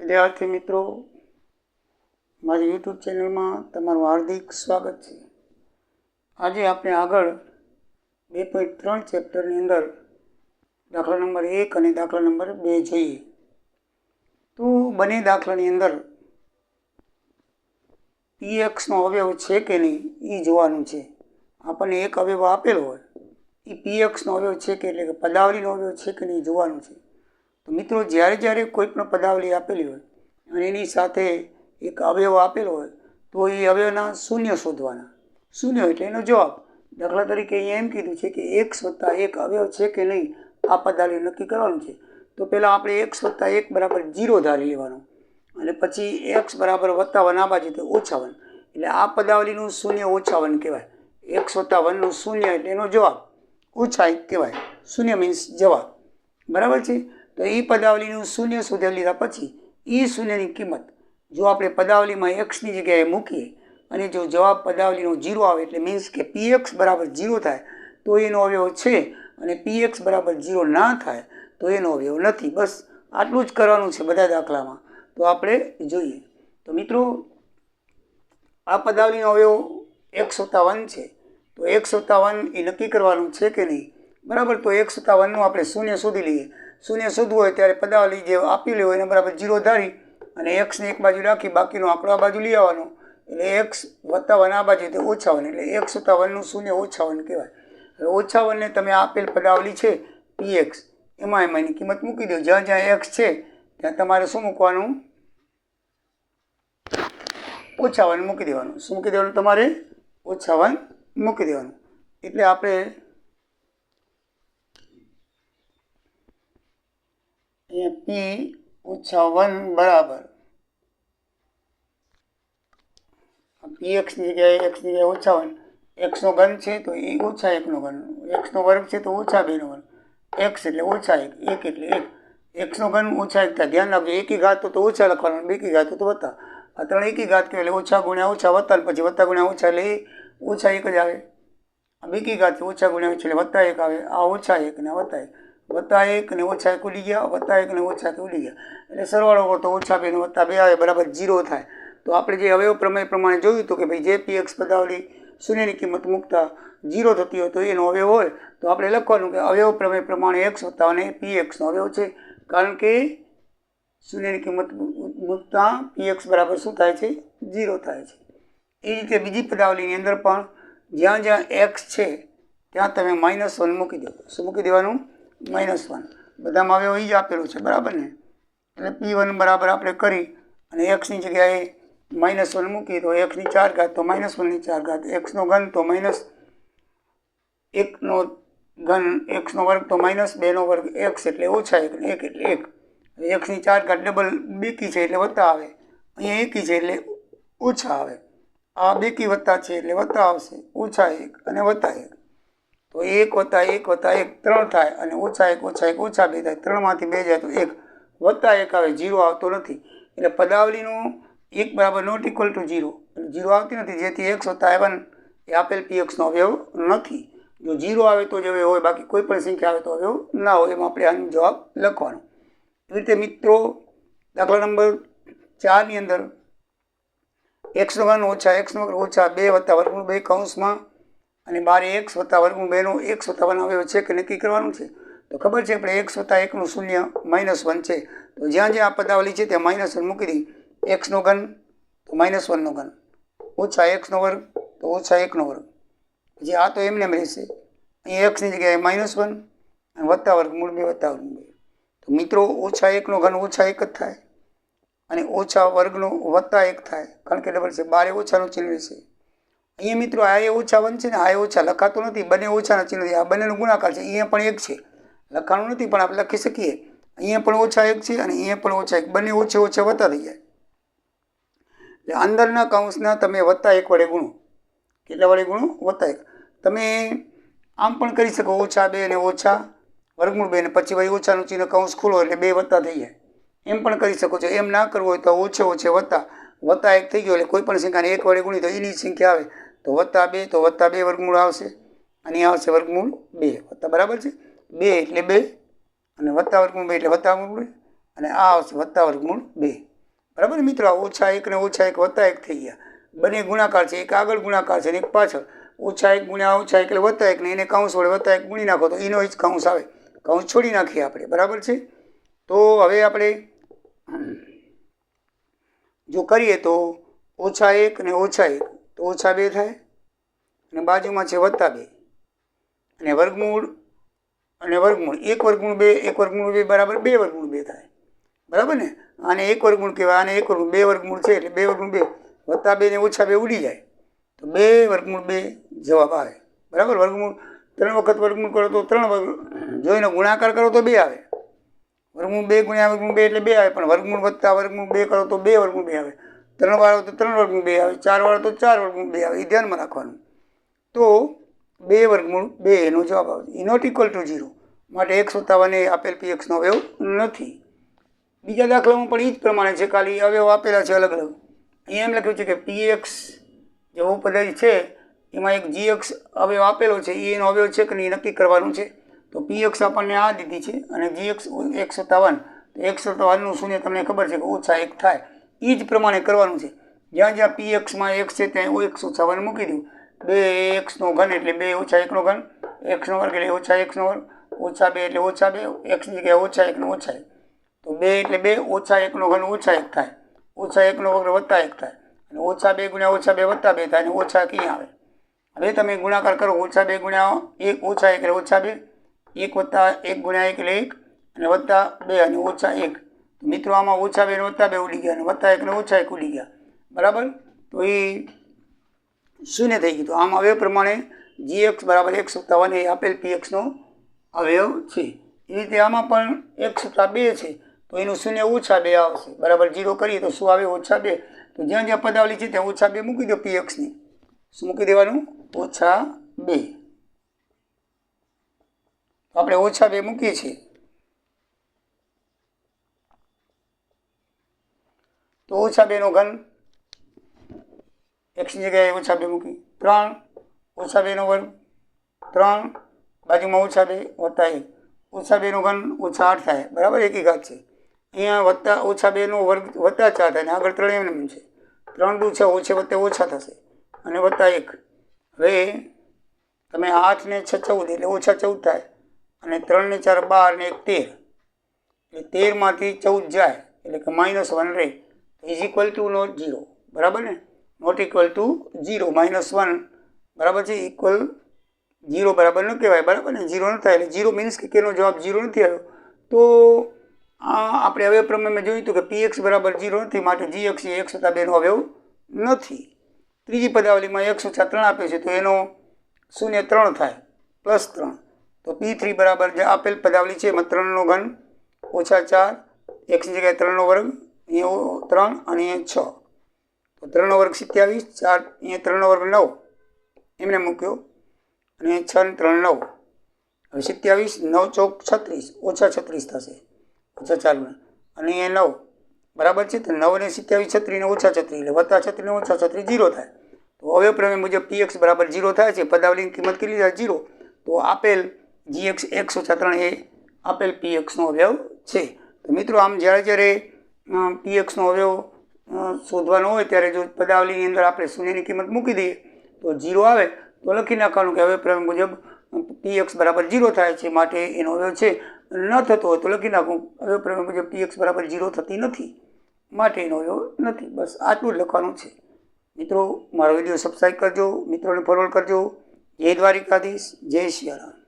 વિદ્યાર્થી મિત્રો, મારી યુટ્યુબ ચેનલમાં તમારું હાર્દિક સ્વાગત છે. આજે આપણે આગળ બે પોઈન્ટ ત્રણ ચેપ્ટરની અંદર દાખલા નંબર એક અને દાખલા નંબર બે જોઈએ. તો બંને દાખલાની અંદર પીએક્સનો અવયવ છે કે નહીં એ જોવાનું છે. આપણને એક અવયવ આપેલો હોય, એ પીએક્સનો અવયવ છે કે એટલે કે પદાવલીનો અવયવ છે કે નહીં જોવાનું છે. મિત્રો જ્યારે જ્યારે કોઈ પણ પદાવલી આપેલી હોય અને એની સાથે એક અવયવ આપેલો હોય, તો એ અવયવના શૂન્ય શોધવાના. શૂન્ય એટલે એનો જવાબ. દાખલા તરીકે અહીંયા એમ કીધું છે કે એક વત્તા એક અવયવ છે કે નહીં, આ પદાવલી નક્કી કરવાનું છે. તો પહેલાં આપણે એક વત્તા એક બરાબર જીરો ધારી લેવાનું. અને પછી એક્સ બરાબર વત્તા વન આ બાજુ તો ઓછા વન એટલે આ પદાવલીનું શૂન્ય ઓછા વન કહેવાય. એક્સ વત્તા વનનું શૂન્ય એટલે એનો જવાબ ઓછા એક કહેવાય. શૂન્ય મીન્સ જવાબ. બરાબર છે? તો એ પદાવલીનું શૂન્ય શોધી લીધા પછી એ શૂન્યની કિંમત જો આપણે પદાવલીમાં એક્સની જગ્યાએ મૂકીએ અને જો જવાબ પદાવલીનો જીરો આવે એટલે મીન્સ કે પી એક્સ બરાબર જીરો થાય, તો એનો અવયવ છે અને પી એક્સ બરાબર જીરો ના થાય, તો એનો અવયવ નથી. બસ આટલું જ કરવાનું છે બધા દાખલામાં. તો આપણે જોઈએ. તો મિત્રો, આ પદાવલીનો અવયવ એક સત્તાવન છે. તો એક સત્તાવન એ નક્કી કરવાનું છે કે નહીં? બરાબર, તો એક સત્તાવનનું આપણે શૂન્ય શોધી લઈએ. શૂન્ય શોધવું હોય ત્યારે પદાવલી જે આપેલી હોય એને બરાબર જીરો ધારી અને એક્સને એક બાજુ રાખી બાકીનો આંકડો આ બાજુ લઈ આવવાનો. એટલે એક્સ વત્તાવન આ બાજુ ઓછા વન એટલે એક્સ વત્તાવનનું શૂન્ય ઓછા વન કહેવાય. હવે ઓછા વનને તમે આપેલ પદાવલી છે પી એક્સ એમાં એમાં એની કિંમત મૂકી દો. જ્યાં જ્યાં એક્સ છે, ત્યાં તમારે શું મૂકવાનું? ઓછા વન મૂકી દેવાનું. શું મૂકી દેવાનું? તમારે ઓછા વન મૂકી દેવાનું. એટલે આપણે અહીંયા પી ઓછા વન બરાબર પી એક્સની જગ્યાએ એક્સની જગ્યાએ ઓછા વન એક્સનો ઘન છે તો એ ઓછા એકનો ઘન એક્સનો વર્ગ છે તો ઓછા બેનો વર્ગ એક્સ એટલે ઓછા એક એક એટલે એક એક્સનો ઘન ઓછા એક થાય ધ્યાન રાખજો એકી ઘાત તો ઓછા લખવાનું બેકી ઘાત તો વત્તા આ ત્રણ એકી ઘાત કહેવાય એટલે ઓછા ગુણ્યા ઓછા વત્તા ને પછી વત્તા ગુણ્યા ઓછા એટલે એ ઓછા એક જ આવે આ બેકી ઘાત ઓછા ગુણ્યા ઓછા એટલે વત્તા એક આવે આ ઓછા એક ને આ વત્તા એક વત્તા એક ને ઓછા એક ઉડી ગયા, વત્તા એક ને ઓછા એક ઉડી ગયા. એટલે સરવાળો કરતો ઓછા બે ને વત્તા બે આવે, બરાબર જીરો થાય. તો આપણે જે અવયવ પ્રમેય પ્રમાણે જોયું હતું કે ભાઈ જે પી એક્સ પદાવલી શૂન્યની કિંમત મૂકતા જીરો થતી હોય તો એનો અવયવ હોય, તો આપણે લખવાનું કે અવયવ પ્રમેય પ્રમાણે એક્સ વત્તા અને પી એક્સનો અવયવ છે. કારણ કે શૂન્યની કિંમત મૂકતા પી એક્સ બરાબર શું થાય છે? જીરો થાય છે. એ રીતે બીજી પદાવલીની અંદર પણ જ્યાં જ્યાં એક્સ છે, ત્યાં તમે માઇનસ વન મૂકી દો. શું મૂકી દેવાનું? Minus one. બધામાં હવે એ જ આપેલું છે, બરાબર ને? એટલે પી વન બરાબર આપણે કરી અને એક્સની જગ્યાએ માઇનસ વન મૂકીએ તો એક્સની ચાર ઘાત તો માઇનસ વનની ચાર ઘાત. એક્સનો ઘન તો માઇનસ એકનો ઘન એક્સનો વર્ગ તો માઇનસ બેનો વર્ગ એક્સ એટલે ઓછા એક એક એટલે એક. એક્સની ચાર ઘાત ડબલ બેકી છે એટલે વત્તા આવે. અહીંયા એકી છે એટલે ઓછા આવે. આ બેકી વત્તા છે એટલે વત્તા આવશે. ઓછા એક અને વત્તા એક. તો એક વત્તા એક વત્તા એક ત્રણ થાય અને ઓછા એક ઓછા એક ઓછા બે થાય. ત્રણમાંથી બે જાય તો એક વત્તા એક આવે, જીરો આવતો નથી. એટલે પદાવલીનું એક બરાબર not equal to zero zero આવતી નથી, જેથી એક્સ વત્તા એવન એ આપેલ પી એક્સનો અવયવ નથી. જો જીરો આવે તો જ અવયવ હોય, બાકી કોઈ પણ સંખ્યા આવે તો અવયવ ના હોય, એમાં આપણે આનો જવાબ લખવાનો. એવી રીતે મિત્રો, દાખલા નંબર ચારની અંદર એક્સનો ઘન ઓછા એક્સનો ઓછા બે વત્તા વર્ગમૂળ બે કૌંસમાં અને બારે એક વત્તા વર્ગનું બેનું એક વત્તા વન અવયવ છે કે નક્કી કરવાનું છે? તો ખબર છે આપણે એક વત્તા એકનું શૂન્ય માઇનસ વન છે. તો જ્યાં જ્યાં આ પદાવલી છે ત્યાં માઇનસ વન મૂકી દઈ. એક્સનો ઘન તો માઇનસ વનનો ઘન. ઓછા એક્સનો વર્ગ તો ઓછા એકનો વર્ગ. પછી આ તો એમને એમ રહેશે. અહીં એક્સની જગ્યાએ માઇનસ વન અને વત્તા વર્ગમૂળ બે વત્તા વર્ગમૂળ બે તો મિત્રો, ઓછા એકનો ઘન ઓછા એક જ થાય. અને ઓછા વર્ગનો વત્તા એક થાય. કારણ કે ડબલ છે, બારે ઓછાનું ચિહ્ન રહેશે. અહીંયા મિત્રો આ ઓછા વન છે ને આ ઓછા લખાતું નથી, બંને ઓછાના ચિહ્ન નથી. આ બંનેનો ગુણાકાર છે, અહીંયા પણ એક છે. લખાણું નથી, પણ આપણે લખી શકીએ. અહીંયા પણ ઓછા એક છે અને અહીંયા પણ ઓછા એક. બંને ઓછે ઓછે વત્તા થઈ જાય. એટલે અંદરના કૌંસના તમે વત્તા એક વડે ગુણો. કેટલા વડે ગુણો? વત્તા એક. તમે આમ પણ કરી શકો, ઓછા બે અને ઓછા વર્ગમૂળ બે ને પછી વળી ઓછાનું ચિહ્ન કૌંસ ખોલો એટલે બે વત્તા થઈ જાય. એમ પણ કરી શકો છો. એમ ના કરવું હોય તો ઓછે ઓછે વત્તા વત્તા એક થઈ ગયો એટલે કોઈ પણ સંખ્યાને એક વડે ગુણી તો એની સંખ્યા આવે. તો વત્તા બે, તો વત્તા બે વર્ગમૂળ આવશે. અને આવશે વર્ગમૂળ બે. વત્તા બરાબર છે? બે એટલે બે. અને વત્તા વર્ગમૂળ બે એટલે વત્તા વર્ગમૂળ અને આ આવશે વત્તા વર્ગમૂળ બે. બરાબર મિત્રો? ઓછા એક ને ઓછા એક વત્તા એક થઈ ગયા. બંને ગુણાકાર છે. એક આગળ ગુણાકાર છે અને એક પાછળ. ઓછા એક ગુણ્યા ઓછા એટલે વત્તા એક ને એને કાઉન્સ વડે વત્તા એક ગુણી નાખો તો એનો જ કાઉન્સ આવે. કાઉન્સ છોડી નાખીએ આપણે. બરાબર છે? તો હવે આપણે જો કરીએ તો ઓછા એક ને ઓછા એક તો ઓછા બે થાય અને બાજુમાં છે વત્તા બે. અને વર્ગમૂળ અને વર્ગમૂળ, એક વર્ગમૂળ બે, એક વર્ગમૂળ બે બરાબર બે વર્ગમૂળ બે થાય. બરાબર ને? આને એક વર્ગમૂળ કહેવાય, આને એક વર્ગમૂળ, બે વર્ગમૂળ છે એટલે બે વર્ગમૂળ બે. વત્તા બે ને ઓછા બે ઉડી જાય. તો બે વર્ગમૂળ બે જવાબ આવે. બરાબર? વર્ગમૂળ ત્રણ વખત વર્ગમૂળ કરો તો ત્રણ વર્ગ, જોઈને ગુણાકાર કરો તો બે આવે. વર્ગમૂળ બે ગુણ્યા વર્ગમૂળ બે એટલે બે આવે, પણ વર્ગમૂળ વત્તા વર્ગમૂળ બે કરો તો બે વર્ગમૂળ બે આવે. ત્રણ વાળો તો ત્રણ વર્ગમૂળ બે આવે, ચાર વાળો તો ચાર વર્ગમૂળ બે આવે એ ધ્યાનમાં રાખવાનું. તો બે વર્ગમૂળ બે એનો જવાબ આવશે. ઈ નોટ ઇક્વલ ટુ ઝીરો માટે એક સત્તાવન એ આપેલ પી એક્સનો અવયવ નથી. બીજા દાખલામાં પણ એ જ પ્રમાણે છે, ખાલી અવયવ આપેલા છે અલગ અલગ. અહીંયા એમ લખ્યું છે કે પી એક્સ જે ઉપપદ્ધતિ છે, એમાં એક જી એક્સ અવયવ આપેલો છે એ એનો અવયવ છે કે નહીં નક્કી કરવાનું છે. તો પી એક્સ આપણને આ દીધી છે અને જી એક્સ એક સત્તાવન તો એક સત્તાવનનું શૂન્ય તમને ખબર છે કે ઓછા એક થાય. એ જ પ્રમાણે કરવાનું છે. જ્યાં જ્યાં પી એક્સમાં એક્સ છે, ત્યાં એકસો છાવન મૂકી દઉં. બે એક્સનો ઘન એટલે બે ઓછા એકનો ઘન એક્સનો વર્ગ એટલે ઓછા એક્સનો વર્ગ, ઓછા બે એટલે ઓછા બે એક્સની જગ્યાએ ઓછા એકનો ઓછા એક. તો બે એટલે બે ઓછા એકનો ઘન ઓછા એક થાય. ઓછા એકનો વર્ગ વત્તા એક થાય. અને ઓછા બે ગુણ્યા ઓછા બે વત્તા બે થાય અને ઓછા ક્યાં આવે. હવે તમે ગુણાકાર કરો, ઓછા બે ગુણ્યા એક, ઓછા એક એટલે ઓછા બે, એક વત્તા એક ગુણ્યા એક એટલે એક, અને વત્તા બે અને ઓછા એક. મિત્રો, આમાં ઓછા બે વત્તા બે ઉડી ગયા અને વત્તા એકને ઓછા એક ઉડી ગયા. બરાબર? તો એ શૂન્ય થઈ ગયું. તો આમ અવયવ પ્રમાણે જી એક્સ બરાબર એક સત્તાવન એ આપેલ પી એક્સનો અવયવ છે. એ રીતે આમાં પણ એક સત્તા બે છે. તો એનું શૂન્ય ઓછા બે આવશે. બરાબર જીરો કરીએ તો શું આવે? ઓછા બે. તો જ્યાં જ્યાં પદાવલી છે ત્યાં ઓછા બે મૂકી દો પી એક્સની શું મૂકી દેવાનું? ઓછા બે. આપણે ઓછા બે મૂકીએ છીએ. તો ઓછા બેનો ઘન. એક્સની જગ્યાએ ઓછા બે મૂકી. ત્રણ, ઓછા બેનો વર્ગ ત્રણ, બાજુમાં ઓછા બે, વત્તા એક. ઓછા બેનો ઘન, ઓછા આઠ થાય. બરાબર? એકી ઘાત છે. અહીંયા વત્તા, ઓછા બેનો વર્ગ, વત્તા ચાર થાય. અને આગળ ત્રણ એમ છે. ત્રણ દુ છે, ઓછે વત્તે ઓછા થશે. અને વત્તા એક. હવે તમે આઠ ને છ ચૌદ, એટલે ઓછા ચૌદ થાય. અને ત્રણ ને ચાર બાર ને એક તેર. એટલે તેરમાંથી ચૌદ જાય. એટલે કે માઇનસ વન રહે. Is equal to not zero બરાબર ને? Not equal to zero minus one બરાબર છે? ઇક્વલ ઝીરો બરાબર ન કહેવાય. બરાબર ને? ઝીરો ન થાય એટલે ઝીરો મીન્સ કે કેનો જવાબ ઝીરો નથી આવ્યો. તો આ આપણે હવે પ્રમાણે મેં જોયું હતું કે પી એક્સ બરાબર ઝીરો નથી. માટે જી એક્સ એ એક્સ હતા બેનો અવયવ નથી. ત્રીજી પદાવલીમાં એકસો છ ત્રણ આપે છે. તો એનો શૂન્ય ત્રણ થાય. પ્લસ ત્રણ. તો પી થ્રી બરાબર જે આપેલ પદાવલી છે એમાં ત્રણનો ઘન ઓછા ચાર. એક્સની જગ્યાએ ત્રણનો વર્ગ. અહીંયા ત્રણ અને અહીંયા છ. તો ત્રણનો વર્ગ સત્યાવીસ, ચાર, અહીંયા ત્રણનો વર્ગ નવ. એમને મૂક્યો. અને છ ને ત્રણ નવ. હવે સત્યાવીસ, નવ ચોક છત્રીસ. ઓછા છત્રીસ થશે. ઓછા ચાલુ અને અહીંયા નવ. બરાબર છે? તો નવ ને સત્યાવીસ છત્રીસ ને ઓછા છત્રીસ. એટલે વત્તા છત્રીને ઓછા છત્રીસ જીરો થાય. તો હવે પ્રમેય મુજબ પી એક્સ બરાબર જીરો થાય છે. પદાવલીની કિંમત કેટલી થાય? જીરો. તો આપેલ જી એક્સ એકસો ત્રણ એ આપેલ પી એક્સનો અવયવ છે. તો મિત્રો, આમ જ્યારે જ્યારે પી એક્સનો અવયવ શોધવાનો હોય ત્યારે જો પદાવલીની અંદર આપણે શૂન્યની કિંમત મૂકી દઈએ, તો જીરો આવે, તો લખી નાખવાનું કે હવે પ્રમેય મુજબ પીએક્સ બરાબર જીરો થાય છે, માટે એનો અવયવ છે, ન થતો હોય તો લખી નાખું, હવે પ્રમેય મુજબ પીએક્સ બરાબર જીરો થતી નથી, માટે એનો અવયવ નથી, બસ આટલું જ લખવાનું છે. મિત્રો, મારો વીડિયો સબસ્ક્રાઈબ કરજો, મિત્રોને ફોરવર્ડ કરજો. જય દ્વારિકાધીશ, જય સિયારામ